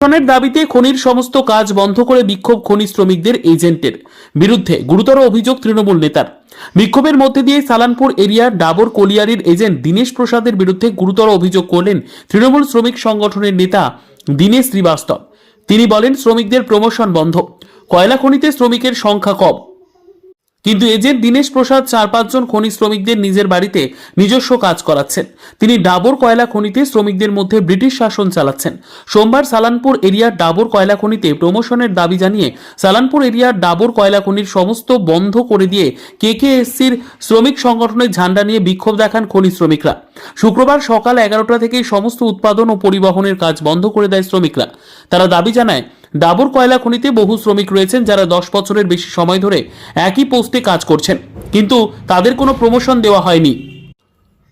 প্রশাসনের দাবিতে খনির সমস্ত কাজ বন্ধ করে বিক্ষোভ খনি শ্রমিকদের এজেন্টের বিরুদ্ধে গুরুতর অভিযোগ তৃণমূল নেতার। বিক্ষোভের মধ্যে দিয়ে সালানপুর এরিয়ার ডাবর কলিয়ারির এজেন্ট দীনেশ প্রসাদের বিরুদ্ধে গুরুতর অভিযোগ করলেন তৃণমূল শ্রমিক সংগঠনের নেতা দীনেশ শ্রীবাস্তব। তিনি বলেন, শ্রমিকদের প্রমোশন বন্ধ। কয়লা খনিতে শ্রমিকের সংখ্যা কম। কিন্তু এজেন্ট দীনেশ প্রসাদ চার পাঁচজন খনি শ্রমিকদের নিজের বাড়িতে নিজস্ব কাজ করাচ্ছেন। তিনি ডাবর কয়লা খনিতে শ্রমিকদের মধ্যে ব্রিটিশ শাসন চালাচ্ছেন। সোমবার সালানপুর এরিয়ার ডাবর কয়লা খনিতে প্রমোশনের দাবি জানিয়ে সালানপুর এরিয়ার ডাবর কয়লা খনির সমস্ত বন্ধ করে দিয়ে কেকেএসসির শ্রমিক সংগঠনের ঝান্ডা নিয়ে বিক্ষোভ দেখান খনি শ্রমিকরা। শুক্রবার সকাল এগারোটা থেকেই সমস্ত উৎপাদন ও পরিবহনের কাজ বন্ধ করে দেয় শ্রমিকরা। তারা দাবি জানায় ডাবর কয়লা খনিতে বহু শ্রমিক রয়েছেন যারা দশ বছরের বেশি সময় ধরে একই পোস্টে কাজ করছেন। কিন্তু তাদের কোনো প্রমোশন দেওয়া হয়নি।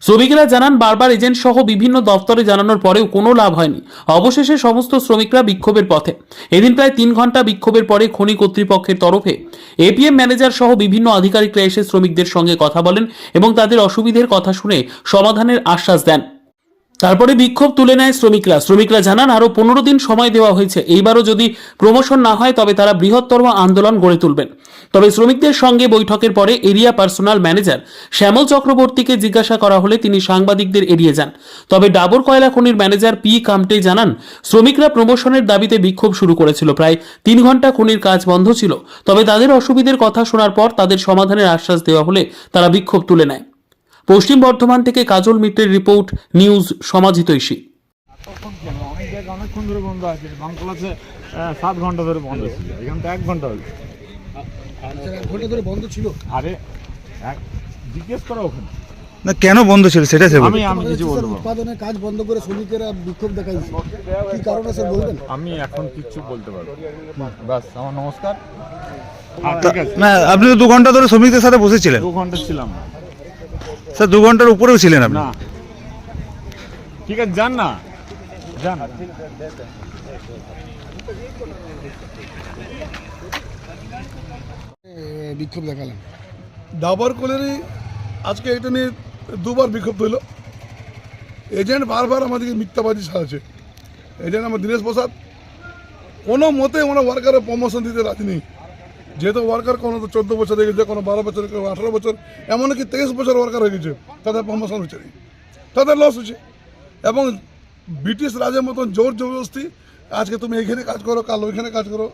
শ্রমিকেরা জানান, বারবার এজেন্ট সহ বিভিন্ন দপ্তরে জানানোর পরেও কোনো লাভ হয়নি। অবশেষে সমস্ত শ্রমিকরা বিক্ষোভের পথে। এদিন প্রায় তিন ঘণ্টা বিক্ষোভের পরে খনি কর্তৃপক্ষের তরফে এপিএম ম্যানেজার সহ বিভিন্ন আধিকারিকরা এসে শ্রমিকদের সঙ্গে কথা বলেন এবং তাদের অসুবিধের কথা শুনে সমাধানের আশ্বাস দেন। তারপরে বিক্ষোভ তুলে নেয় শ্রমিকরা। শ্রমিকরা জানান আরও পনেরো দিন সময় দেওয়া হয়েছে। এইবারও যদি প্রমোশন না হয়, তবে তারা বৃহত্তর আন্দোলন গড়ে তুলবেন। তবে শ্রমিকদের সঙ্গে বৈঠকের পরে এরিয়া পার্সোনাল ম্যানেজার শ্যামল চক্রবর্তীকে জিজ্ঞাসা করা হলে তিনি সাংবাদিকদের এড়িয়ে যান। তবে ডাবর কয়লা খনির ম্যানেজার পি কামটে জানান, শ্রমিকরা প্রমোশনের দাবিতে বিক্ষোভ শুরু করেছিল। প্রায় তিন ঘণ্টা খনির কাজ বন্ধ ছিল। তবে তাদের অসুবিধের কথা শোনার পর তাদের সমাধানের আশ্বাস দেওয়া হলে তারা বিক্ষোভ তুলে নেয়। পশ্চিম বর্ধমান থেকে কাজল মিত্রের রিপোর্ট নিউজ সমাজিতৈষী অনেকক্ষণ ধরে বন্ধ আছে বাংলাদেশে সাত ঘণ্টা ধরে বন্ধ ছিল এখান তো এক ঘণ্টা আচ্ছা, ঘণ্টা ধরে বন্ধ ছিল আরে এক জিজ্ঞেস করো ওখানে। না কেন বন্ধ ছিল সেটা সে আমি আমি কিছু বলব। উৎপাদনের কাজ বন্ধ করে শ্রমিকেরা বিক্ষোভ দেখাইছে। কি কারণে স্যার বলবেন আমি এখন কিচ্ছু বলতে পারব না। ব্যাস আমার নমস্কার। না আপনি তো দু ঘণ্টা ধরে শ্রমিকদের সাথে বসেছিলেন। দু ঘণ্টা ছিলাম। না। স্যার দু ঘণ্টার উপরেও ছিলেন আপনি। না। ঠিক আছে যান না। যান। বিক্ষোভ দেখালেন ডাবর কোলেরই আজকে এটা নিয়ে দুবার বিক্ষোভ হলো। এজেন্ট বারবার আমাদেরকে মিথ্যাবাদী সাজাচ্ছে। এজেন্ট আমার দীনেশ প্রসাদ। কোনো মতে ওরা ওয়ার্কারের প্রমোশন দিতে রাজি নেই। যেহেতু ওয়ার্কার কোনো তো চোদ্দ বছর হয়ে গেছে কোনো বারো বছর কেউ আঠারো বছর এমনকি তেইশ বছর ওয়ার্কার হয়ে গেছে তাদের প্রমোশন হচ্ছে না তাদের লস হচ্ছে এবং ব্রিটিশ রাজের মতন জোর জবরদস্তি আজকে তুমি এখানে কাজ করো কাল ওইখানে কাজ করো।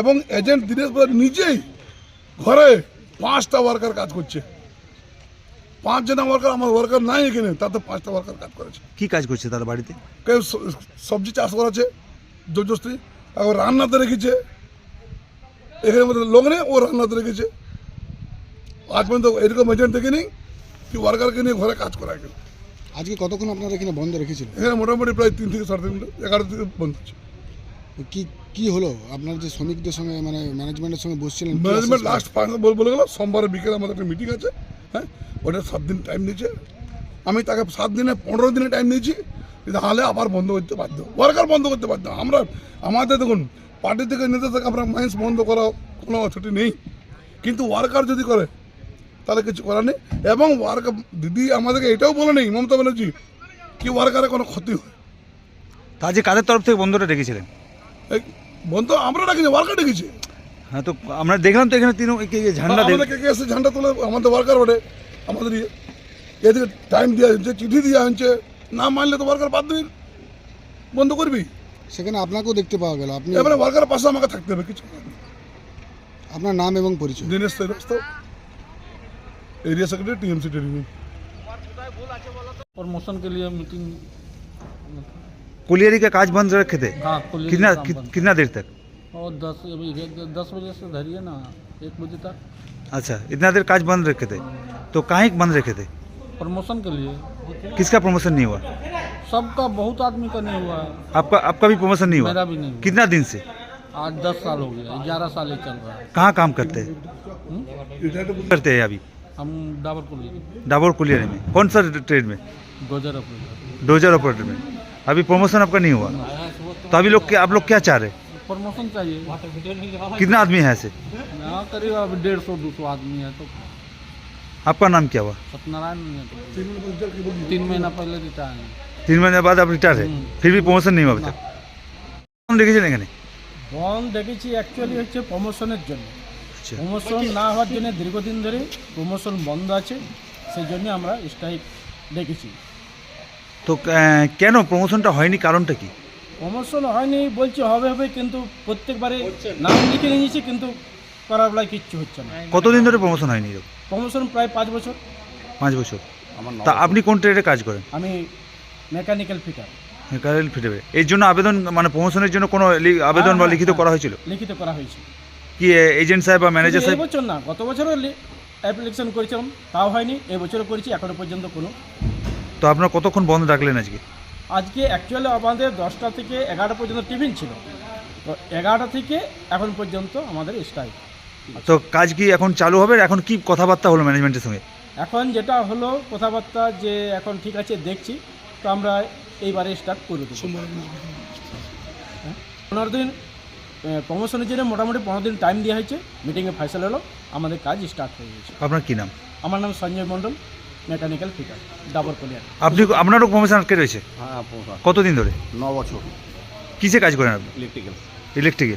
এবং এজেন্ট দীনেশ প্রসাদ নিজেই ঘরে পাঁচটা ওয়ার্কার কাজ করছে। পাঁচ জনা ওয়ার্কার আমার ওয়ার্কার নাই এখানে তাতে পাঁচটা ওয়ার্কার কাজ করেছে। কি কাজ করছে তার বাড়িতে? কেউ সবজি চাষ করেছে জোরজস্তি আর রান্নাতে রেখেছে এখানে মধ্যে লোক নেই ও রান্নাতে রেখেছে আজ পর্যন্ত এরকম এজেন্ট দেখিনি কি ওয়ার্কারকে নিয়ে ঘরে কাজ করা গেল। আজকে কতক্ষণ আপনারা এখানে বন্ধ রেখেছিলেন? এখানে মোটামুটি প্রায় তিন থেকে সাড়ে তিন এগারো থেকে বন্ধ হচ্ছে। কি কি হলো? আপনার যে শ্রমিকদের সঙ্গে মানে ম্যানেজমেন্টের সঙ্গে বসছিলেন ম্যানেজমেন্ট লাস্ট ফাইনাল বল বলে গেল সোমবার বিকেলে আমাদের একটা মিটিং আছে হ্যাঁ? ওটা সাত দিন টাইম নিয়েছে। আমি তাকে সাত দিনে পনেরো দিনে টাইম নিয়েছি তাহলে আবার বন্ধ করতে বাধ্য। ওয়ার্কার বন্ধ করতে বাধ্য। আমরা আমাদের দেখুন পার্টি থেকে নেতা থেকে আমরা মাইন্স বন্ধ করা কোনো ছুটি নেই। কিন্তু ওয়ার্কার যদি করে তাহলে কিছু করার নেই। এবং ওয়ার্কার দিদি আমাদেরকে এটাও বলে নেই মমতা ব্যানার্জি কি ওয়ার্কারের কোনো ক্ষতি হয়? তা আজকে কাদের তরফ থেকে বন্ধটা ডেকেছিলেন? বন্ধ আমরা ডাকিছি ওয়ার্কার ডেকেছি। হ্যাঁ তো আমরা দেখলাম তো এখানে তিন ঝান্ডা কে কে এসে ঝান্ডা তুলে আমাদের ওয়ার্কার ওঠে আমাদের ইয়ে এদিকে টাইম দেওয়া হচ্ছে চিঠি দেওয়া হয়েছে। না মানলে তো ওয়ার্কার বাদ দিবি। বন্ধ করবি? সেখানে আপনাকেও দেখতে পাওয়া গেল আপনি এবারে ওয়ার্কারের পাশে আমাকে থাকতে হবে কিছু করার নেই। আপনার নাম এবং পরিচয় Dinesh Srivastava area secretary TMC टेरिंग promotion के लिए मीटिंग कुलियरी का काज बंद रखे थे हाँ कुल कितना कि, कितना देर तक और दस अभी दस बजे से धरिए ना एक बजे तक अच्छा इतना देर काज बंद रखे थे तो काहे बंद रखे थे प्रमोशन के लिए। किसका प्रमोशन नहीं हुआ? सबका बहुत आदमी का नहीं हुआ। है आपका आपका भी प्रमोशन नहीं मेरा हुआ भी नहीं हुआ। कितना दिन से? आज दस साल हो गया ग्यारह साल ही चल रहा है। कहाँ काम करते हैं? हम्म? करते हैं अभी? हम डाबर को लिए डाबर कुलियरी में। कौन सा ट्रेड में? गोजर अपने डोजर ऑपरेटर में। अभी प्रमोशन आपका नहीं हुआ? तो अभी लोग क्या आप लोग क्या चाह रहे हैं? प्रमोशन चाहिए। कितना आदमी है ऐसे? यहाँ करीब अभी डेढ़ सौ दो सौ आदमी है तो आपका नाम क्या हुआ सत्यनारायण नहीं है तो तीन महीना पहले रिटायर है तीन महीने बाद आप रिटायर है फिर भी प्रमोशन नहीं हुआ अभी तक দেখেছেন এখানে বন দেখেছি অ্যাকচুয়ালি হচ্ছে প্রমোশনের জন্য আচ্ছা প্রমোশন না হওয়ার জন্য দীর্ঘদিন ধরে প্রমোশন বন্ধ আছে সেই জন্য আমরা স্ট্রাইক ডেকেছি তো আহ, কেন প্রমোশনটা হয়নি কারণটা কি প্রমোশন হয়নি বলছে হবে হবে কিন্তু প্রত্যেকবারে নাম লিখে নিয়েছি কিন্তু করার বেলায় কিচ্ছু হচ্ছে না কতদিন ধরে প্রমোশন হয়নি এরকম? প্রমোশন প্রায় পাঁচ বছর। পাঁচ বছর। তা আপনি কোন ট্রেডে কাজ করেন? আমি মেকানিক্যাল ফিটার কারেল ফিটেবে এর জন্য আবেদন মানে প্রমোশনের জন্য কোনো লি- আবেদন বা হ্যাঁ, লিখিত হ্যাঁ। করা হয়েছিল? লিখিত করা হয়েছে। কি এজেন্ট সাহেব বা ম্যানেজার সাহেব? বছর না গত বছরও অ্যাপ্লিকেশন করেছিলাম তাও হয়নি এবছরও করেছি এখনও পর্যন্ত কোনো। তো আপনার কতক্ষণ বন্ধ রাখলেন আজকে? আজকে অ্যাকচুয়ালি আমাদের দশটা থেকে এগারোটা পর্যন্ত টিফিন ছিল। তো এগারোটা থেকে এখন পর্যন্ত আমাদের স্ট্রাইক তো কাজ কি এখন চালু হবে? এখন কি কথাবার্তা হলো ম্যানেজমেন্টের সঙ্গে? এখন যেটা হলো কথাবার্তা যে এখন ঠিক আছে দেখছি। তো আমরা এইবারে স্টার্ট করে দেবো। হ্যাঁ? পনেরো দিন প্রমোশনের জন্য মোটামুটি পনেরো দিন টাইম দেওয়া হয়েছে। মিটিংয়ে ফাইসাল হলো। আমাদের কাজ স্টার্ট হয়ে গেছে। আপনার কি নাম? আমার নাম Sanjay Mondal mechanical fitter Dabor colliery আপনি আপনারও প্রমোশন আটকে রয়েছে? হ্যাঁ কতদিন ধরে? ন বছর। কিসে কাজ করেন আপনি? ইলেকট্রিক্যাল ইলেকট্রিকে